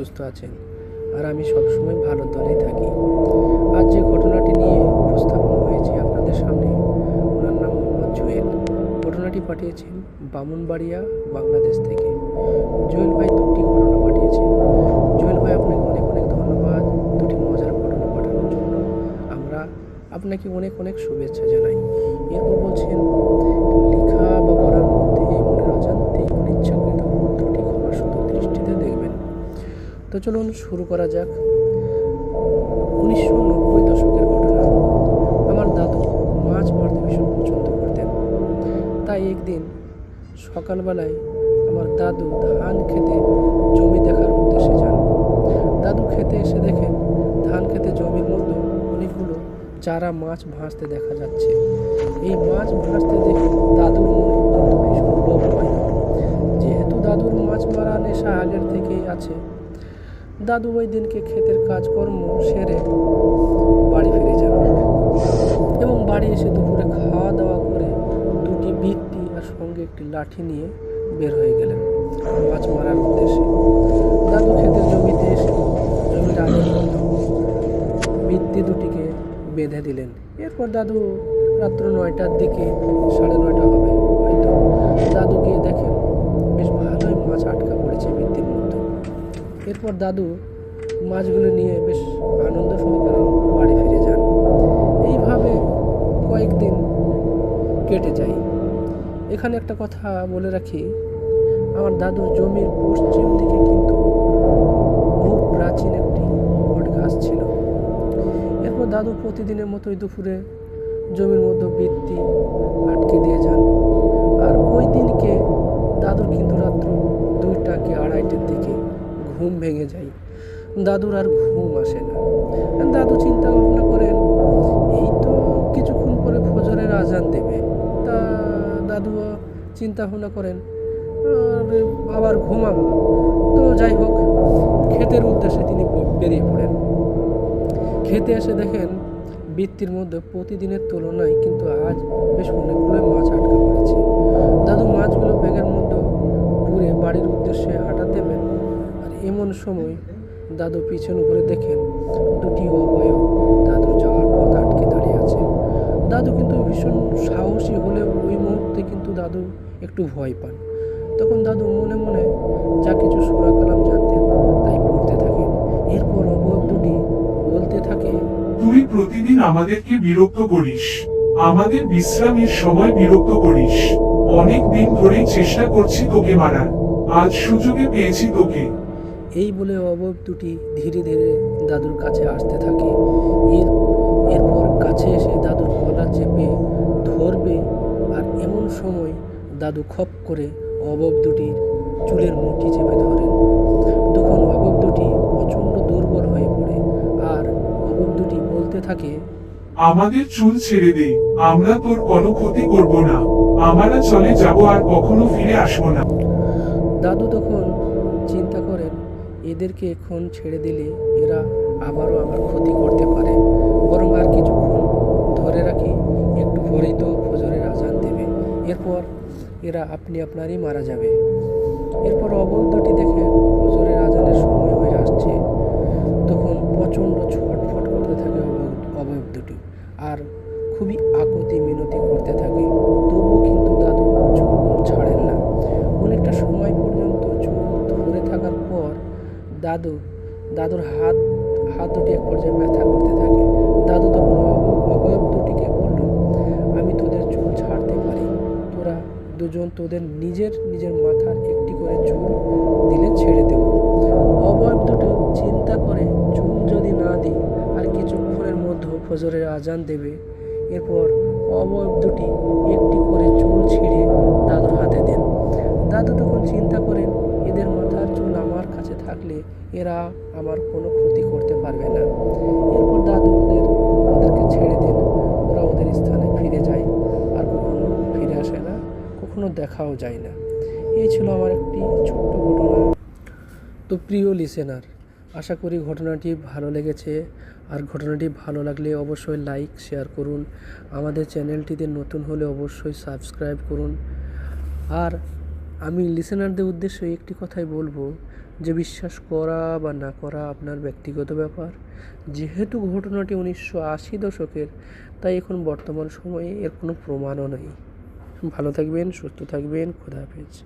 সুস্থ আছেন। আর আমি সবসময় ভালো দলেই থাকি। আজ যে ঘটনাটি নিয়ে উপস্থাপন হয়েছে আপনাদের সামনে, ওনার নাম মোহাম্মদ জুয়েল। ঘটনাটি পাঠিয়েছেন বামুনবাড়িয়া, বাংলাদেশ থেকে। জুয়েল ভাই দুটি ঘটনা পাঠিয়েছেন। জুয়েল ভাই, আপনাকে অনেক অনেক ধন্যবাদ। দুটি মজার ঘটনা পাঠানোর জন্য আমরা আপনাকে অনেক অনেক শুভেচ্ছা জানাই। এরপর বলছেন চলুন শুরু করা যাক। উনিশশো নব্বই দশকের ঘটনা। আমার দাদু মাছ মারতে ভীষণ পছন্দ করতেন। তাই একদিন সকালবেলায় আমার দাদু ধান খেতে জমি দেখার উদ্দেশ্যে যান। দাদু খেতে এসে দেখেন ধান খেতে জমির মধ্যে অনেকগুলো চারা মাছ ভাসতে দেখা যাচ্ছে। এই মাছ ভাসতে দেখে দাদুর মনে কিন্তু ভীষণ লোভ হয়। যেহেতু দাদুর মাছ মারা নেশা আগের থেকেই আছে দাদু ওই দিনকে ক্ষেতের কাজকর্ম সেরে বাড়ি ফিরে যান এবং বাড়ি এসে দুপুরে খাওয়া দাওয়া করে দুটি বৃত্তি আর সঙ্গে একটি লাঠি নিয়ে বের হয়ে গেলেন মাছ মারার উদ্দেশ্যে। দাদু ক্ষেতের জমিতে এসে জমির আগের মতো বৃত্তি দুটিকে বেঁধে দিলেন। এরপর দাদু রাত্র নয়টার দিকে সাড়ে নয়টা হবে। এরপর দাদু মাছগুলো নিয়ে বেশ আনন্দ সহকারে বাড়ি ফিরে যান। এইভাবে কয়েকদিন কেটে যায়। এখানে একটা কথা বলে রাখি, আমার দাদুর জমির পশ্চিম দিকে কিন্তু খুব প্রাচীন একটি বট গাছ ছিল। এরপর দাদু প্রতিদিনের মতোই দুপুরে জমির মধ্যে বৃত্তি আটকে দিয়ে যান। দাদুর আর ঘুম আসে না। দাদু চিন্তা ভাবনা করেন, এই তো কিছুক্ষণ পরে ফজরের আজান দেবে। তা দাদু চিন্তা ভাবনা করেন আবার ঘুমাবো। তো যাই হোক, ক্ষেতের উদ্দেশ্যে তিনি বেরিয়ে পড়েন। খেতে এসে দেখেন বৃত্তির মধ্যে প্রতিদিনের তুলনায় কিন্তু আজ বেশ অনেকগুলো মাছ আটকা পড়েছে। দাদু মাছগুলো ব্যাগের মধ্যে পুরে বাড়ির উদ্দেশ্যে হাঁটা দেবেন, আর এমন সময় দাদু পিছন ঘুরে দেখেন, দুটি অবয়ব দাদুর যাওয়ার পথ আটকে দাঁড়িয়ে আছে। দাদু কিন্তু ভীষণ সাহসী হলেও ওই মুহূর্তে কিন্তু দাদু একটু ভয় পান। তখন দাদু মনে মনে যা কিছু সুরা কালাম জানতেন তাই পড়তে থাকেন। এরপর অবয়ব দুটি বলতে থাকে, তুই প্রতিদিন আমাদেরকে বিরক্ত করিস। আমাদের বিশ্রামের সময় বিরক্ত করিস। অনেক দিন ধরেই চেষ্টা করছি তোকে মারার। আজ সুযোগে পেয়েছি তোকে। এই বলে অবয়ব দুটি ধীরে ধীরে দাদুর কাছে আসতে থাকে। এর এরপর কাছে এসে দাদুর গলা চেপে ধরবে আর এমন সময় দাদু খপ করে অবয়ব দুটির চুলের মুঠি চেপে ধরেন। তখন অবয়ব দুটি প্রচণ্ড দুর্বল হয়ে পড়ে আর অবয়ব দুটি বলতে থাকে আমাদের চুল ছেড়ে দে আমরা তোর কোনো ক্ষতি করব না। আমরা চলে যাব আর কখনো ফিরে আসব না। দাদু তখন এদেরকে এখন ছেড়ে দিলে এরা আবারও আমার ক্ষতি করতে পারে। বরং আর কিছুক্ষণ ধরে রাখি, একটু পরেই তো ফজরের আজান দেবে। এরপর এরা আপনি আপনারই মারা যাবে। এরপর অবৈধটি দেখে ফজরের আজানের সময় হয়ে আসছে। তখন প্রচণ্ড ছটফট করতে থাকে অবয়ব দুটি আর খুবই আকুতি মিনতি করতে থাকে। দাদু, দাদুর হাত হাত দুটি এক পর্যায়ে ব্যথা করতে থাকে। দাদু তখন অব- অবয়ব দুটিকে বলল, আমি তোদের চুল ছাড়তে পারি। তোরা দুজন তোদের নিজের নিজের মাথার একটি করে চুল দিলে ছেড়ে দেব অবয়ব দুটো চিন্তা করে চুল যদি না দিই, আর কিছুক্ষণের মধ্যে ফজরের আজান দেবে। এরপর অবয়ব দুটি একটি করে চুল ছিঁড়ে দাদুর হাতে দেন দাদু তখন চিন্তা করেন এদের মাথার চুল আমার কাছে থাকলে এরা আমার কোনো ক্ষতি করতে পারবে না। এরপর দাদু ওদের, ওদেরকে ছেড়ে দেন। ওরা ওদের স্থানে ফিরে যায়। আর কখনো ফিরে আসে না, কখনো দেখাও যায় না। এই ছিল আমার একটি ছোট্ট ঘটনা। তো প্রিয় লিসেনার আশা করি ঘটনাটি ভালো লেগেছে। আর ঘটনাটি ভালো লাগলে অবশ্যই লাইক শেয়ার করুন। আমাদের চ্যানেলটিতে নতুন হলে অবশ্যই সাবস্ক্রাইব করুন। আর আমি লিসেনারদের উদ্দেশ্যে একটি কথাই বলব যে বিশ্বাস করা বা না করা আপনার ব্যক্তিগত ব্যাপার। যেহেতু ঘটনাটি উনিশশো আশি দশকের, তাই এখন বর্তমান সময়ে এর কোনো প্রমাণও নেই। ভালো থাকবেন, সুস্থ থাকবেন, খোদা হাফেজ।